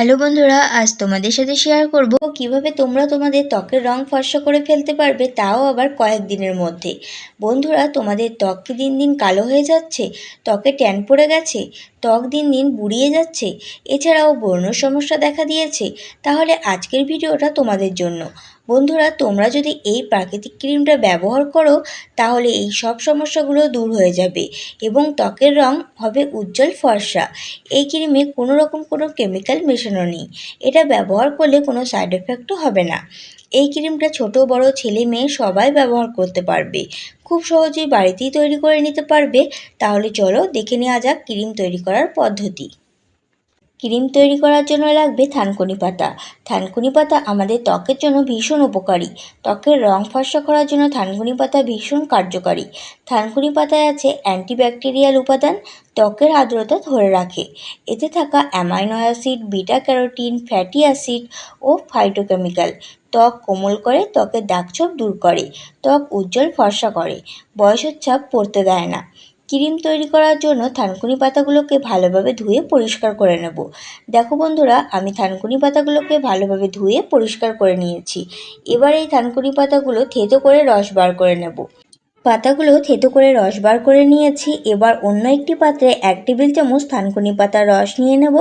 Hello বন্ধুরা, আজ তোমাদের সাথে শেয়ার করব কীভাবে তোমরা তোমাদের ত্বকের রং ফর্সা করে ফেলতে পারবে তাও আবার কয়েকদিনের মধ্যে। বন্ধুরা, তোমাদের ত্বক কি দিন দিন কালো হয়ে যাচ্ছে? ত্বকে ট্যান পড়ে গেছে? ত্বক দিন দিন বুড়িয়ে যাচ্ছে? এছাড়াও বর্ণ সমস্যা দেখা দিয়েছে? তাহলে আজকের ভিডিওটা তোমাদের জন্য। বন্ধুরা, তোমরা যদি এই প্রাকৃতিক ক্রিমটা ব্যবহার করো, তাহলে এই সব সমস্যাগুলো দূর হয়ে যাবে এবং ত্বকের রং হবে উজ্জ্বল ফর্সা। এই ক্রিমে কোনো রকম কোনো কেমিক্যাল মেশানো নেই। এটা ব্যবহার করলে কোনো সাইড এফেক্টও হবে না। এই ক্রিমটা ছোট, বড়, ছেলে, মেয়ে সবাই ব্যবহার করতে পারবে। খুব সহজেই বাড়িতেই তৈরি করে নিতে পারবে। তাহলে চলো দেখে নেওয়া যাক ক্রিম তৈরি করার পদ্ধতি। ক্রিম তৈরি করার জন্য লাগবে থানকুনি পাতা। থানকুনি পাতা আমাদের ত্বকের জন্য ভীষণ উপকারী। ত্বকের রং ফর্সা করার জন্য থানকুনি পাতা ভীষণ কার্যকারী। থানকুনি পাতায় আছে অ্যান্টিব্যাকটেরিয়াল উপাদান ত্বকের আর্দ্রতা ধরে রাখে। এতে থাকা amino acid, beta carotene, fatty acid ও ফাইটোকেমিক্যাল। ত্বক কোমল করে, ত্বকের দাগছোপ দূর করে। ত্বক উজ্জ্বল ফর্সা করে। বয়সের ছাপ পড়তে দেয় না। ক্রিম তৈরি করার জন্য থানকুনি পাতাগুলোকে ভালোভাবে ধুয়ে পরিষ্কার করে নেব। দেখো বন্ধুরা, আমি থানকুনি পাতাগুলোকে ভালোভাবে ধুয়ে পরিষ্কার করে নিয়েছি। এবার এই থানকুনি পাতাগুলো থেতো করে রস বার করে নেব। পাতাগুলো থেতো করে রস বার করে নিয়েছি। এবার অন্য একটি পাত্রে এক টেবিল চামচ থানকুনি পাতার রস নিয়ে নেব।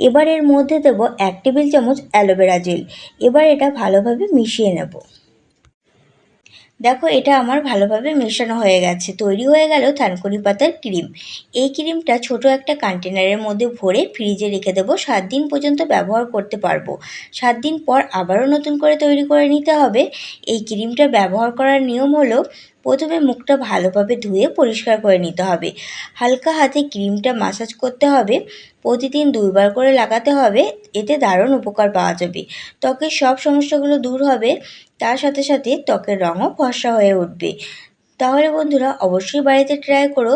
এবার এর মধ্যে দেব এক টেবিল চামচ অ্যালোভেরা জেল। এবার এটা ভালোভাবে মিশিয়ে নেব। দেখো, এটা আমার ভালোভাবে মেশানো হয়ে গেছে। তৈরি হয়ে গেল থানকুনি পাতার ক্রিম। এই ক্রিমটা ছোট একটা কন্টেনারের মধ্যে ভরে ফ্রিজে রেখে দেবো। সাত দিন পর্যন্ত ব্যবহার করতে পারব। সাত দিন পর আবারও নতুন করে তৈরি করে নিতে হবে। এই ক্রিমটা ব্যবহার করার নিয়ম হলো প্রথমে মুখটা ভালোভাবে ধুয়ে পরিষ্কার করে নিতে হবে। হালকা হাতে ক্রিমটা মাসাজ করতে হবে। প্রতিদিন দুইবার করে লাগাতে হবে। এতে দারুণ উপকার পাওয়া যাবে। ত্বকের সব সমস্যাগুলো দূর হবে। তার সাথে সাথে ত্বকের রঙও ফর্সা হয়ে উঠবে। তাহলে বন্ধুরা, অবশ্যই বাড়িতে ট্রাই করো।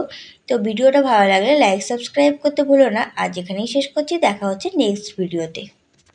তো ভিডিওটা ভালো লাগলে লাইক সাবস্ক্রাইব করতে ভুলো না। আজ এখানেই শেষ করছি। দেখা হচ্ছে নেক্সট ভিডিওতে